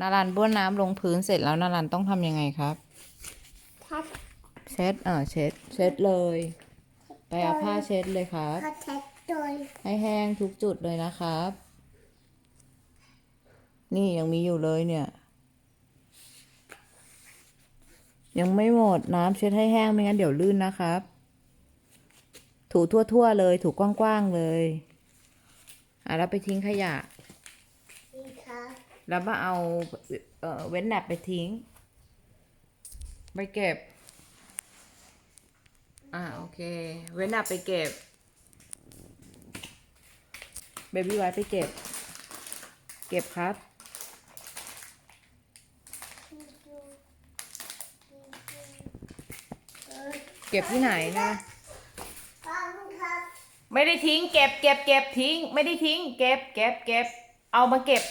นารันบ้วนน้ำลงพื้นเสร็จแล้วนารันต้องทำยังไงครับ ทัดเช็ดเออเช็ดเช็ดเลย ไปเอาผ้าเช็ดเลยครับทัดเท็ดโดยให้แห้งทุกจุดเลยนะครับ นี่ยังมีอยู่เลยเนี่ย ยังไม่หมดน้ำเช็ดให้แห้งไม่งั้นเดี๋ยวลื่นนะครับ ถูทั่วๆเลย ถูกกว้างๆเลย อะแล้วไปทิ้งขยะนี่ค่ะ แล้วมาเอาเว้นแนบไปทิ้ง ไปเก็บ อ่าโอเค เว้นแนบไปเก็บ เบบี้ไว้ไปเก็บ เก็บครับ เก็บที่ไหนนะไม่ได้ทิ้ง เก็บเก็บเก็บทิ้ง ไม่ได้ทิ้ง เก็บเก็บเก็บ เอามาเก็บ